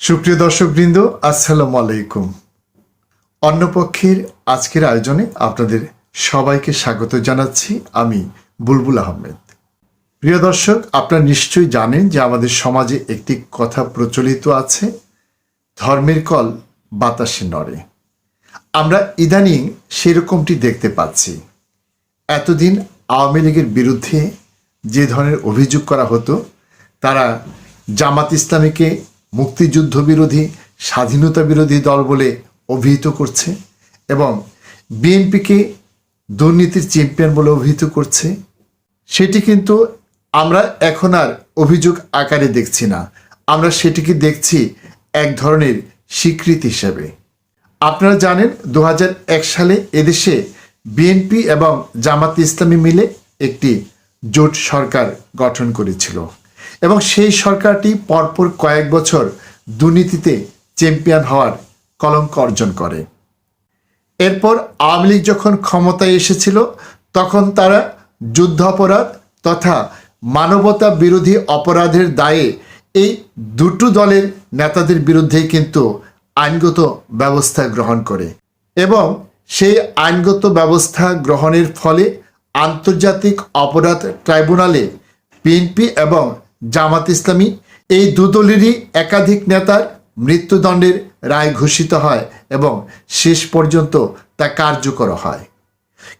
সুপ্রিয় দর্শকবৃন্দ আসসালামু আলাইকুম অন্যপক্ষের আজকের আয়োজনে আপনাদের সবাইকে স্বাগত জানাচ্ছি আমি বুলবুল আহমেদ। প্রিয় দর্শক, আপনারা নিশ্চয়ই জানেন যে আমাদের সমাজে একটি কথা প্রচলিত আছে, ধর্মের কল বাতাসে নড়ে। আমরা ইদানিং সেরকমটি দেখতে পাচ্ছি। এতদিন আওয়ামী লীগের বিরুদ্ধে যে ধরনের অভিযোগ করা হতো, তারা জামাত ইসলামীকে মুক্তিযুদ্ধ বিরোধী স্বাধীনতা বিরোধী দল বলে অভিহিত করছে এবং বিএনপিকে দুর্নীতির চ্যাম্পিয়ন বলে অভিহিত করছে, সেটি কিন্তু আমরা এখন আর অভিযোগ আকারে দেখছি না। আমরা সেটিকে দেখছি এক ধরনের স্বীকৃতি হিসাবে। আপনারা জানেন দু হাজার এক সালে এদেশে বিএনপি এবং জামাত ইসলামী মিলে একটি জোট সরকার গঠন করেছিল। এবং সেই সরকারটি পরপর কয়েক বছর দুর্নীতিতে চ্যাম্পিয়ন হওয়ার কলঙ্ক অর্জন করে। এরপর আওয়ামী লীগ যখন ক্ষমতায় এসেছিল, তখন তারা যুদ্ধাপরাধ তথা মানবতা বিরোধী অপরাধের দায়ে এই দুটো দলের নেতাদের বিরুদ্ধেই কিন্তু আইনগত ব্যবস্থা গ্রহণ করে এবং সেই আইনগত ব্যবস্থা গ্রহণের ফলে আন্তর্জাতিক অপরাধ ট্রাইব্যুনালে বিএনপি এবং জামাত ইসলামী, এই দুদলেরই একাধিক নেতার মৃত্যুদণ্ডের রায় ঘোষিত হয় এবং শেষ পর্যন্ত তা কার্যকর হয়।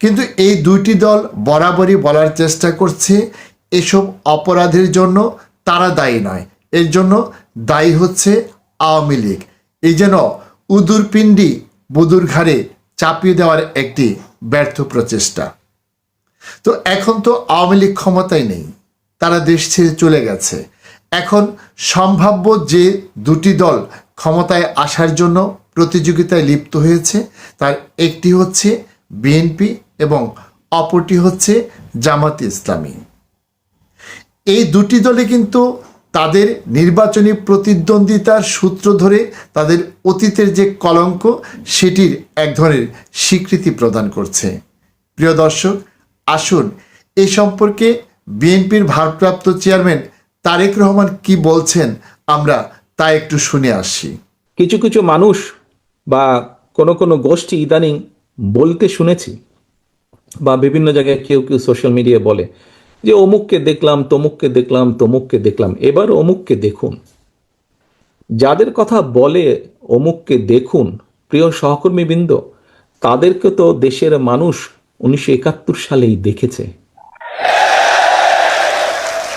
কিন্তু এই দুইটি দল বরাবরই বলার চেষ্টা করছে, এসব অপরাধের জন্য তারা দায়ী নয়। এর জন্য দায়ী হচ্ছে আওয়ামী লীগ। এই যেন উদুর পিণ্ডি বুদুর ঘাড়ে চাপিয়ে দেওয়ার একটি ব্যর্থ প্রচেষ্টা। তো এখন তো আওয়ামী লীগ ক্ষমতায় নেই। তারা দেশ ছেড়ে চলে গেছে। এখন সম্ভাব্য যে দুটি দল ক্ষমতায় আসার জন্য প্রতিযোগিতায় লিপ্ত হয়েছে, তার একটি হচ্ছে বিএনপি এবং অপরটি হচ্ছে জামাত ইসলামী। এই দুটি দলে কিন্তু তাদের নির্বাচনী প্রতিদ্বন্দ্বিতার সূত্র ধরে তাদের অতীতের যে কলঙ্ক, সেটির এক ধরনের স্বীকৃতি প্রদান করছে। প্রিয় দর্শক, আসুন এই সম্পর্কে বিএনপির ভারপ্রাপ্ত চেয়ারম্যান তারেক রহমান কি বলছেন আমরা তা একটু শুনে আসি। কিছু কিছু মানুষ বা কোনো কোনো গোষ্ঠী ইদানিং বলতে শুনেছি বা বিভিন্ন জায়গায় কেউ কেউ সোশ্যাল মিডিয়ায় বলে যে অমুককে দেখলাম, তমুককে দেখলাম তমুককে দেখলাম, এবার অমুককে দেখুন। যাদের কথা বলে অমুককে দেখুন, প্রিয় সহকর্মীবৃন্দ, তাদেরকে তো দেশের মানুষ উনিশশো একাত্তর সালেই দেখেছে।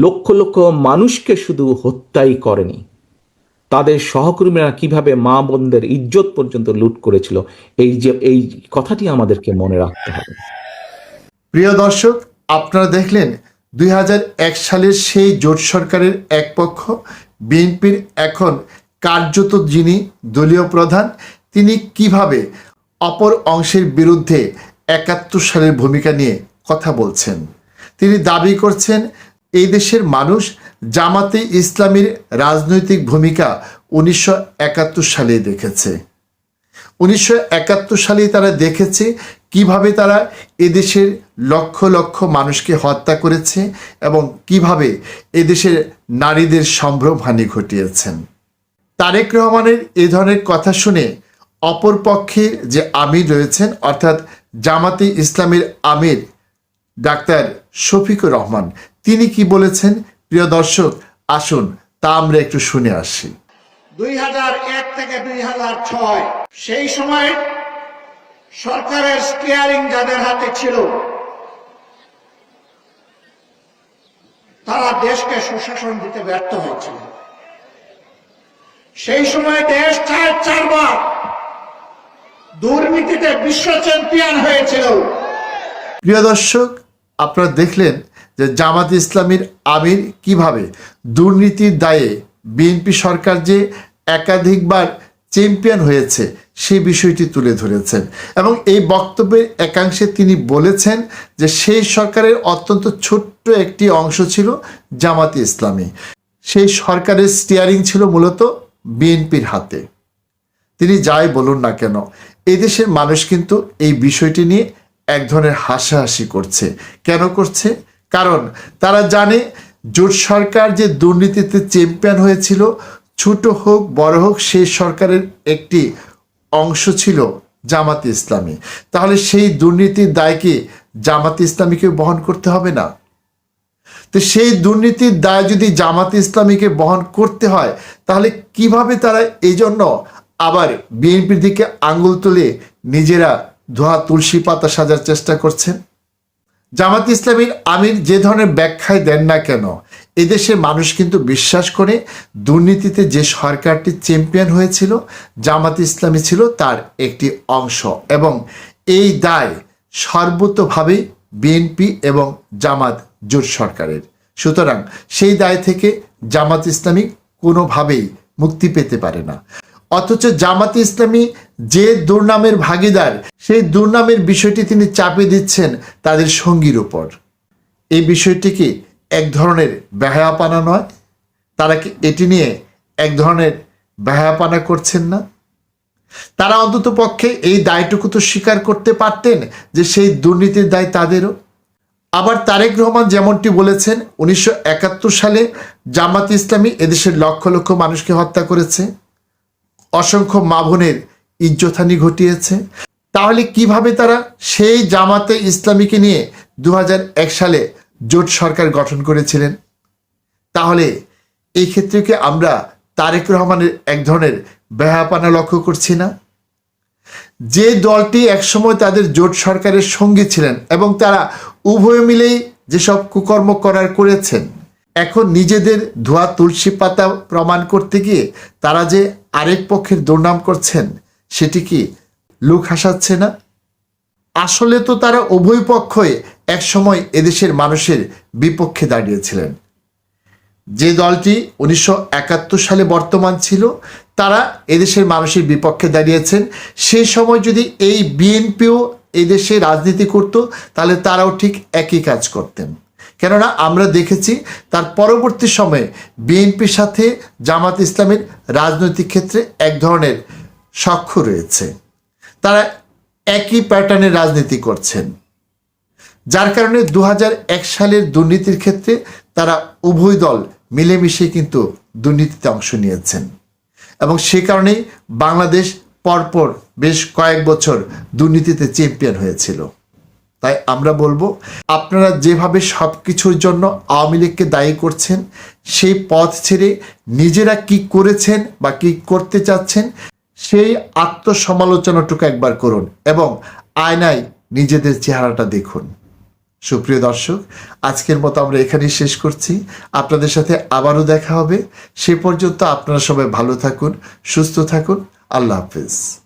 লক্ষ লক্ষ মানুষকে শুধু হত্যাই করেনি। তাদের সহকর্মীরা কীভাবে মা বোনদের ইজ্জত পর্যন্ত লুট করেছিল, এই যে, এই কথাটি আমাদেরকে মনে রাখতে হবে। প্রিয় দর্শক, আপনারা দেখলেন দুই সালের সেই জোট সরকারের এক পক্ষ, বিএনপির এখন কার্যত যিনি দলীয় প্রধান, তিনি কীভাবে অপর অংশের বিরুদ্ধে একাত্তর সালের ভূমিকা নিয়ে কথা বলছেন। তিনি দাবি করছেন এই দেশের মানুষ জামাতে ইসলামীর রাজনৈতিক ভূমিকা উনিশশো একাত্তর সালে দেখেছে। উনিশশো একাত্তর সালে তারা দেখেছে কীভাবে তারা এদেশের লক্ষ লক্ষ মানুষকে হত্যা করেছে এবং কীভাবে এদেশের নারীদের সম্ভ্রমহানি ঘটিয়েছেন। তারেক রহমানের এ ধরনের কথা শুনে অপর পক্ষের যে আমির রয়েছেন, অর্থাৎ জামাতে ইসলামের আমির ডাক্তার শফিকুর রহমান তিনি কি বলেছেন? প্রিয় দর্শক আসুন তা আমরা একটু শুনে আসি। দুই হাজার এক থেকে দুই হাজার ছয় সেই সময় সরকারের স্টিয়ারিং যাদের হাতে ছিল তারা দেশকে সুশাসন দিতে ব্যর্থ হয়েছিল। সেই সময় দেশ চার চারবার দুর্নীতিতে বিশ্ব চ্যাম্পিয়ন হয়েছিল। প্রিয় দর্শক আপনারা দেখলেন যে জামাত ইসলামীর আমির কীভাবে দুর্নীতির দায়ে বিএনপি সরকার যে একাধিকবার চ্যাম্পিয়ন হয়েছে সেই বিষয়টি তুলে ধরেছেন। এবং এই বক্তব্যের একাংশে তিনি বলেছেন যে সেই সরকারের অত্যন্ত ছোট্ট একটি অংশ ছিল জামাতে ইসলামী। সেই সরকারের স্টিয়ারিং ছিল মূলত বিএনপির হাতে। তিনি যাই বলুন না কেন, এদেশের মানুষ কিন্তু এই বিষয়টি নিয়ে এক ধরনের হাসাহাসি করছে। কেন করছে? কারণ তারা জানে জোট সরকার যে দুর্নীতিতে চ্যাম্পিয়ন হয়েছিল, ছোট হোক, বড় হোক সেই সরকারের একটি অংশ ছিল জামাতে ইসলামী। তাহলে সেই দুর্নীতির দায়কে জামাতে ইসলামীকে বহন করতে হবে না? তো সেই দুর্নীতির দায় যদি জামাতে ইসলামীকে বহন করতে হয়, তাহলে কীভাবে তারা এই জন্য আবার বিএনপির দিকে আঙ্গুল তুলে নিজেরা ধোয়া, তুলসী পাতা সাজার চেষ্টা করছেন? জামাত ইসলামীর আমির যে ধরনের ব্যাখ্যায় দেন না কেন, এদেশের মানুষ কিন্তু বিশ্বাস করে দুর্নীতিতে যে সরকারটি চ্যাম্পিয়ন হয়েছিল, জামাত ইসলামী ছিল তার একটি অংশ এবং এই দায় সর্বতভাবেই বিএনপি এবং জামাত জোট সরকারের। সুতরাং সেই দায় থেকে জামাত ইসলামী কোনোভাবেই মুক্তি পেতে পারে না। অথচ জামাতে ইসলামী যে দুর্নামের ভাগিদার, সেই দুর্নামের বিষয়টি তিনি চাপিয়ে দিচ্ছেন তাদের সঙ্গীর উপর। এই বিষয়টি কি এক ধরনের বেহায়াপানা নয়? তারা কি এটি নিয়ে এক ধরনের বেহায়াপানা করছেন না? তারা অন্তত পক্ষে এই দায়টুকু তো স্বীকার করতে পারতেন যে সেই দুর্নীতির দায় তাদেরও। আবার তারেক রহমান যেমনটি বলেছেন, উনিশশো একাত্তর সালে জামাত ইসলামী এদেশের লক্ষ লক্ষ মানুষকে হত্যা করেছে। অসংখ্য মা বোনের ঘটিয়েছে। তাহলে কীভাবে তারা সেই জামাতে ইসলামীকে নিয়ে দু হাজার এক সালে জোট সরকার গঠন করেছিলেন? তাহলে এই ক্ষেত্রে আমরা তারেক রহমানের এক ধরনের ব্যাহাপানা লক্ষ্য করছি না? যে দলটি একসময় তাদের জোট সরকারের সঙ্গী ছিলেন এবং তারা উভয় মিলেই যেসব কুকর্ম করার করেছেন, এখন নিজেদের ধোয়া তুলসী পাতা প্রমাণ করতে গিয়ে তারা যে আরেক পক্ষের দুর্নাম করছেন, সেটি কি লোক হাসাচ্ছে না? আসলে তো তারা উভয় পক্ষই একসময় এদেশের মানুষের বিপক্ষে দাঁড়িয়েছিলেন। যে দলটি উনিশশো একাত্তর সালে বর্তমান ছিল, তারা এদেশের মানুষের বিপক্ষে দাঁড়িয়েছেন। সে সময় যদি এই বিএনপিও এদেশে রাজনীতি করত, তাহলে তারাও ঠিক একই কাজ করতেন। কেননা আমরা দেখেছি তার পরবর্তী সময়ে বিএনপির সাথে জামাত ইসলামের রাজনৈতিক ক্ষেত্রে এক ধরনের সখ্য রয়েছে। তারা একই প্যাটার্নে রাজনীতি করছেন। যার কারণে দু হাজার এক সালের দুর্নীতির ক্ষেত্রে তারা উভয় দল মিলেমিশে কিন্তু দুর্নীতিতে অংশ নিয়েছেন। এবং সে কারণেই বাংলাদেশ পরপর বেশ কয়েক বছর দুর্নীতিতে চ্যাম্পিয়ন হয়েছিল। তাই আমরা বলব, আপনারা যেভাবে সব কিছুর জন্য আওয়ামী লীগকে দায়ী করছেন, সেই পথ ছেড়ে নিজেরা কি করেছেন বা কি করতে চাচ্ছেন, সেই আত্মসমালোচনাটুকু একবার করুন এবং আয়নায় নিজেদের চেহারাটা দেখুন। সুপ্রিয় দর্শক, আজকের মতো আমরা এখানেই শেষ করছি। আপনাদের সাথে আবারও দেখা হবে। সে পর্যন্ত আপনারা সবাই ভালো থাকুন, সুস্থ থাকুন। আল্লাহ হাফিজ।